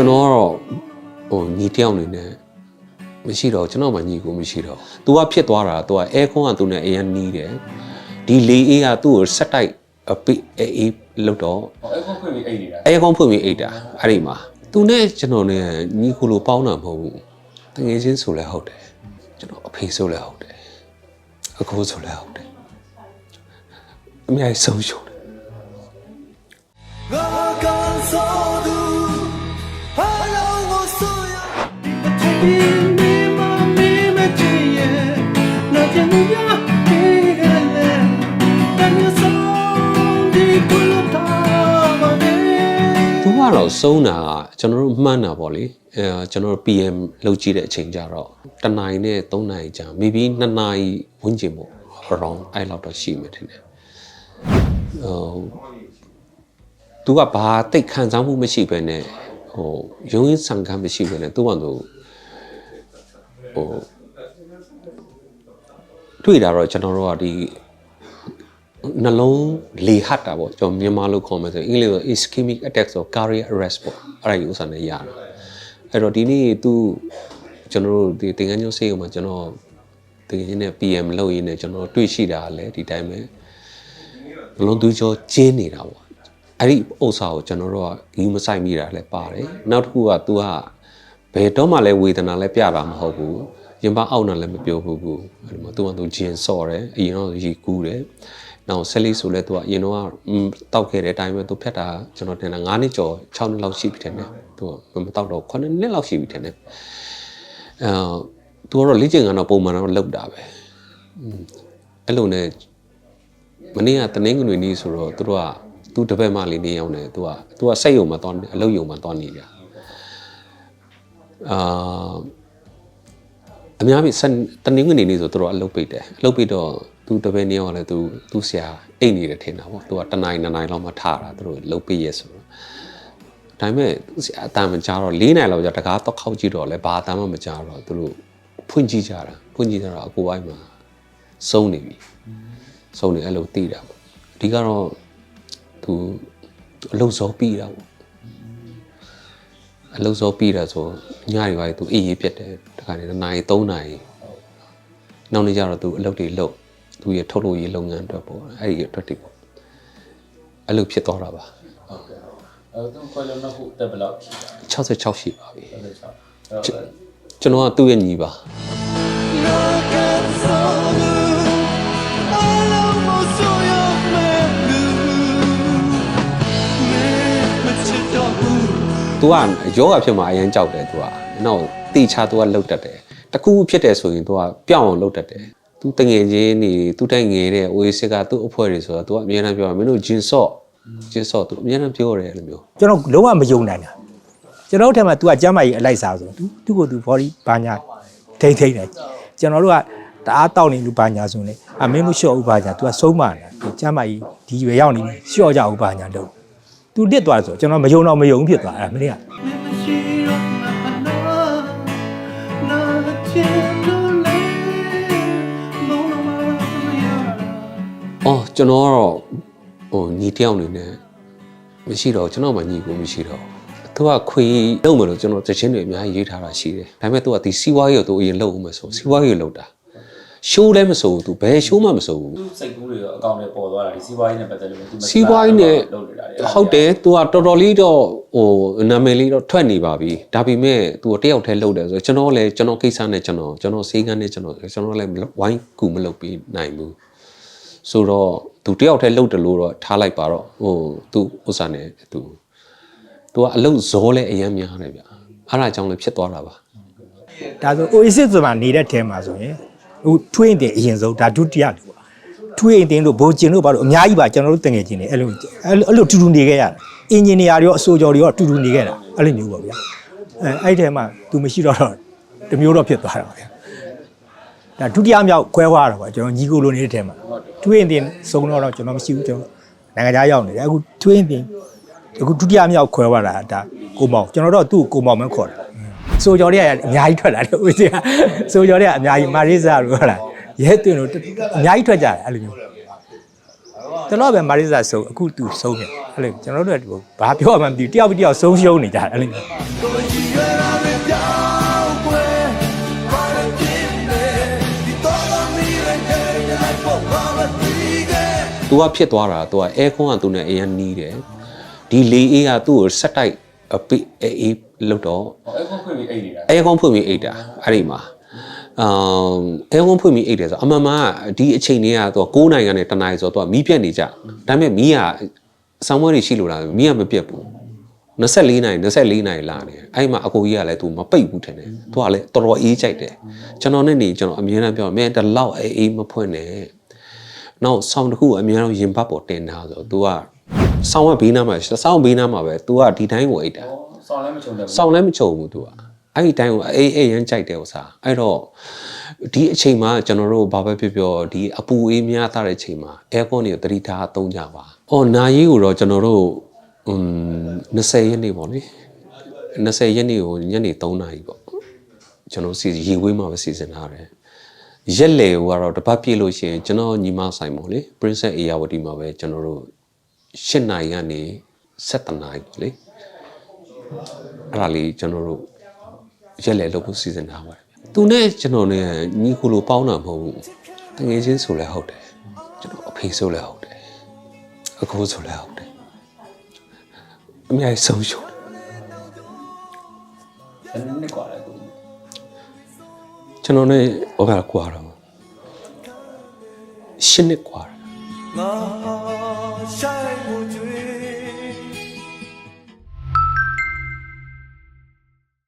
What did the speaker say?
ကျွန်တော်ကတော့ဟိုညီတယောက်နေနဲ့မရှိတော့ကျွန်တော်မှညီကိုမရှိတော့ तू ကဖြစ်သွားတာ तू ကအဲခွန်းက तू နဲ့အရင်နီးတယ်ဒီလေအေးကသူ့ကိုဆက်တိုက်အပိအေးလောက်တော့အဲခွန်းဖွင့်ပြီးအိတ်နေတာအဲခွန်းဖွင့်ပြီးအိတ်တာအဲ့ဒီမှာ तू နဲ့ကျွန်တော်နဲ့ညီကိုလိုပေါင်းတာမဟုတ်ဘူးတငယ်ချင်းဆိုလဲဟုတ်တယ်ကျွန်တော်အဖေဆိုလဲဟုတ်တယ်အကိုဆိုလဲဟုတ်တယ်အမြဲဆုံးရှုံးတယ် God, God, so do တော့စုံးတာကကျွန်တော်တို့မှန်းတာပေါ့လေအဲကျွန်တော်တို့ PM လောက်ကြည့်တဲ့အချိန်ကျတော့တနင်္လာနဲ့3နာရီကြာ maybe 2နာရီဝန်းကျင်ပေါ့ around အဲ့လောက်တော့ရှိမှထင်တယ်ဟိုသူကဘာတိတ်ခံစားမှုမရှိဘဲနဲ့ဟိုရုံးရင်းဆန်ခံမရှိဘဲနဲ့သူ့ဘာလို့ ဟိုတွေ့တာတော့ကျွန်တော်တို့ကဒီနှလုံးလေဟတ်တာပေါ့ကျွန်တော်မြန်မာလိုခေါ်မယ်ဆိုရင်အင်္ဂလိပ်လို ischemic attack ဆို cardiac arrest ပေါ့အဲ့ဒါယူဥစ္စာနဲ့ရတာအဲ့တော့ဒီနေ့သူကျွန်တော်တို့ဒီတင်ငန်းညိုဆေးရုံမှာကျွန်တော်တကယ်ချင်းနဲ့ PM လုပ်ရင်းနဲ့ကျွန်တော်တွေ့ရှိတာကလည်းဒီတိုင်းပဲနှလုံးသွေးကြောကျင်းနေတာပေါ့အဲ့ဒီဥစ္စာကိုကျွန်တော်တို့ကဂီးမဆိုင်မိတာလည်းပါတယ်နောက်တစ်ခုက तू က ဘယ်တော့မှလည်းဝေဒနာလည်းပြတာမဟုတ်ဘူးရင်ပါအောက်နာလည်းမပြောဘူးဘူးအဲ့လိုမှသူကသူဂျင်ဆော့တယ်အရင်တော့ရီကူးတယ်နောက်ဆယ်လေးဆိုလဲသူကအရင်တော့တောက်ခဲ့တဲ့အတိုင်းပဲသူဖြတ်တာကျွန်တော်တင်တာ9နှစ်ကျော်6နှစ်လောက်ရှိပြီထင်တယ်သူကမတောက်တော့9နှစ်လောက်ရှိပြီထင်တယ်အဲသူကတော့လေ့ကျင့်ကတော့ပုံမှန်တော့လောက်တာပဲအဲ့လိုနဲ့မနေ့ကတနင်္ဂနွေနေ့ဆိုတော့သူတို့ကသူ့တပည့်မလေးနေရောက်နေသူကသူကစိတ်ယုံမှသွားအလုပ်ယုံမှသွားနေကြ အာအများကြီးစက်တနင်္ဂနွေနေ့ဆိုသူတို့အလုပ်ပိတ်တယ်အလုပ်ပိတ်တော့သူတပည့်နေရောလည်းသူသူဆရာအိတ်နေတယ်ထင်တာပေါ့သူကတနိုင်နှစ်နိုင်လောက်မှထားတာသူတို့လုပ်ပိတ်ရဲဆိုတော့ဒါပေမဲ့သူဆရာအတန်မကြားတော့၄နိုင်လောက်ကြာတကားတော့ခောက်ကြည့်တော့လဲဘာအတန်မှမကြားတော့သူတို့ဖွင့်ကြည့်ကြတာဖွင့်ကြည့်ကြတော့အကိုပိုင်းမှာစုံနေပြီစုံနေအဲ့လိုသိတာပေါ့အဓိကတော့သူသူအလုပ်စောပြီးတာပေါ့ အလုပ်စောပြီးတာဆိုညတွေပါလေသူအေးရေးပြတ်တယ်တခါနေတနာရီ3နာရီနောက်နေ့ကျတော့သူအလုပ်တွေလုပ်သူရထုတ်လို့ရေးလုပ်ငန်းအတွက်ပေါ့အဲ့ဒီအတွက်တိပေါ့အဲ့လိုဖြစ်သွားတာပါဟုတ်ကဲ့အဲ့တော့ကိုလုံးနောက်ခုတက်ဘလောက်ရှိတာ66ရှိပါပြီ66ကျွန်တော်ကသူ့ရဲ့ညီပါ Look at so तू ကယောဂဖြစ်မှာအရင်ကြောက်တယ် तू ကနောက်တိချ तू ကလှုပ်တတ်တယ်တကူဖြစ်တယ်ဆိုရင် तू ကပြောင်းအောင်လှုပ်တတ်တယ် तू တငယ်ချင်းနေ तू တိုက်ငယ်တဲ့ OAC ကသူ့အဖွဲ့တွေဆိုတော့ तू ကအများအားပြောတာမင်းတို့ဂျင်ဆော့ဂျင်ဆော့ तू အများအားပြောတယ်အဲ့လိုမျိုး ကျွန်တော်လုံးဝမယုံနိုင်တာကျွန်တော်တို့ထဲမှာ तू ကကျမ်းမာရေးအလိုက်စားဆိုတော့ तू သူ့ကို तू body ဘာညာထိမ့်ထိမ့်တယ်ကျွန်တော်တို့ကတအားတောက်နေလူဘာညာဆိုရင်လေအမင်းတို့လျှော့ဥဘာညာ तू ကဆုံးမတာဒီကျမ်းမာရေးဒီရွယ်ရောက်နေပြီလျှော့ကြဥဘာညာတော့ သူတစ်သွားဆိုကျွန်တော်မယုံတော့မယုံဖြစ်သွားအဲ့မင်းကအော်ကျွန်တော်ကတော့ဟိုညီတယောက်အနေနဲ့မရှိတော့ကျွန်တော်မှညီကိုမရှိတော့သူကခွေလုံးမလို့ကျွန်တော်တခြင်းတွေအများကြီးရေးထားတာရှိတယ်ဒါပေမဲ့သူကဒီစီးပွားရေးကိုသူအရင်လုပ်ဦးမယ်ဆိုစီးပွားရေးကိုလုပ်တာ ရှိုးလည်းမစိုးဘူးသူဘယ်ရှိုးမှမစိုးဘူးသူစိတ်ကူးတွေရောအကောင့်တွေပေါ်သွားတာဒီစီးပွားရေးနဲ့ပတ်သက်လို့သူစီးပွားရေးနဲ့လုပ်နေတာလေဟုတ်တယ်သူကတော်တော်လေးတော့ဟိုနာမည်လေးတော့ထွက်နေပါပြီဒါပေမဲ့သူကတယောက်တည်းလုပ်တယ်ဆိုတော့ကျွန်တော်လည်းကျွန်တော်ကိစ္စနဲ့ကျွန်တော်ကျွန်တော်စေးကန်းနဲ့ကျွန်တော်ကျွန်တော်လည်းဝိုင်းကူမလုပ်ပြီးနိုင်ဘူးဆိုတော့သူတယောက်တည်းလုပ်တယ်လို့တော့ထားလိုက်ပါတော့ဟိုသူဥစ္စာနဲ့သူသူကအလုပ်ဇောလဲအရင်များတယ်ဗျအဲ့ဒါကြောင့်လည်းဖြစ်သွားတာပါဒါဆို Oasis ဆိုမှနေတဲ့ထဲမှာဆိုရင် ဟို twin တင်အရင်ဆုံးဒါဒုတိယလူပါ twin တင်တို့ဘိုးကျင်တို့ဘာလို့အများကြီးပါကျွန်တော်တို့တငယ်ချင်းတွေအဲ့လိုအဲ့လိုအဲ့လိုတူတူနေခဲ့ရတယ်အင်ဂျင်နီယာတွေရောအဆိုကျော်တွေရောတူတူနေခဲ့တာအဲ့လိုမျိုးပါဗျာအဲအဲ့ထဲမှာ तू မရှိတော့တော့တစ်မျိုးတော့ဖြစ်သွားတာပါဗျာဒါဒုတိယမြောက်ခွဲသွားတာပါကျွန်တော်ညီကိုလိုနေတဲ့ထဲမှာ twin တင်စုံတော့တော့ကျွန်တော်မရှိဘူးကျွန်တော်နိုင်ငံခြားရောက်နေတယ်အခု twin တင်အခုဒုတိယမြောက်ခွဲသွားတာဒါကိုမောင်ကျွန်တော်တော့သူ့ကိုကိုမောင်မခေါ်တာ ဆိုကြော်တွေကအများကြီးထွက်လာတယ်ဦးစီကဆိုကြော်တွေကအများကြီးမာရိစာတို့ဟုတ်လားရဲသွင်းတို့အများကြီးထွက်ကြတယ်အဲ့လိုမျိုးတလောပဲမာရိစာဆုံးအခုသူဆုံးတယ်အဲ့လိုကျွန်တော်တို့ကဘာပြောမှမသိဘူးတယောက်ပြီးတယောက်ဆုံးရှုံးနေကြတယ်အဲ့လိုကိုကြီးရတာပဲပြောင်းပွဲဘာလို့ဖြစ်လဲဒီတော့မီးရဲတဲ့လိုက်ပေါ်မှာမသိခဲ့သူကဖြစ်သွားတာသူကအဲကွန်ကသူနဲ့အရင်နီးတယ်ဒီလေအေးကသူ့ကိုဆက်တိုက်အပိအေး လို့တော့ဟောအဲ့ခုခွင့်ပြီးအိတ်နေတာအဲကွန်ဖွင့်ပြီးအိတ်တာအဲ့ဒီမှာအမ်အဲကွန်ဖွင့်ပြီးအိတ်တယ်ဆိုအမှန်မှန်ကဒီအချိန်လေးကသူက6နိုင်ငံနဲ့တနိုင်ဆိုတော့သူကမီးပြတ်နေကြဒါပေမဲ့မီးကဆောင်းဝဲတွေရှိလို့လားမီးကမပြတ်ဘူး24နိုင်24နိုင်လာနေအဲ့မှာအကိုကြီးကလည်းသူမပိတ်ဘူးထင်တယ်သူကလည်းတော်တော်အေးကြိုက်တယ်ကျွန်တော်နဲ့နေကျွန်တော်အမြဲတမ်းပြောမင်းတလောက်အေးအေးမဖွင့်နဲ့နောက်ဆောင်းတစ်ခုအများဆုံးရင်ဘတ်ပေါ်တင်တာဆိုတော့ तू ကဆောင်းဝဘေးနားမှာဆောင်းဘေးနားမှာပဲ तू ကဒီတိုင်းကိုအိတ်တာဟော ဆောင်းလည်းမချုံတယ်ဘူးစောင်းလည်းမချုံဘူးသူကအဲ့ဒီတိုင်းကိုအေးအေးရမ်းကြိုက်တယ်ဥစားအဲ့တော့ဒီအချိန်မှာကျွန်တော်တို့ဘာပဲပြောပြောဒီအပူအေးများသားတဲ့အချိန်မှာအဲကွန်တွေကိုတတိထားသုံးကြပါ။အော်နာရီကိုတော့ကျွန်တော်တို့อืม20ရက်နေ့ပေါ့လေ20ရက်နေ့ကိုညနေ3နာရီပေါ့ကျွန်တော်စီရေဝေးမှာပဲစီစဉ်ထားတယ်။ရက်လေကတော့တပတ်ပြည့်လို့ရှိရင်ကျွန်တော်ညီမဆိုင်ပေါ့လေ Princess Ayawati မှာပဲကျွန်တော်တို့8နာရီကနေ7နာရီပေါ့လေ။ အဲ့ဒါလေးကျွန်တော်တို့ရက်လည်လုပ်ဖို့စီစဉ်ထားပါတယ်။သူနဲ့ကျွန်တော်နဲ့ညီကိုလိုပေါင်းတာမဟုတ်ဘူး။တငယ်ချင်းဆိုလည်းဟုတ်တယ်။ကျွန်တော်အဖေဆိုလည်းဟုတ်တယ်။အကိုဆိုလည်းဟုတ်တယ်။အများကြီးဆုံးရှုံးတယ်။ဘယ်နှစ်ကွာလဲကို။ကျွန်တော်နဲ့ဟောကကွာတော့ရှင်းနှစ်ကွာတယ်။ငါရှိုင်းမှု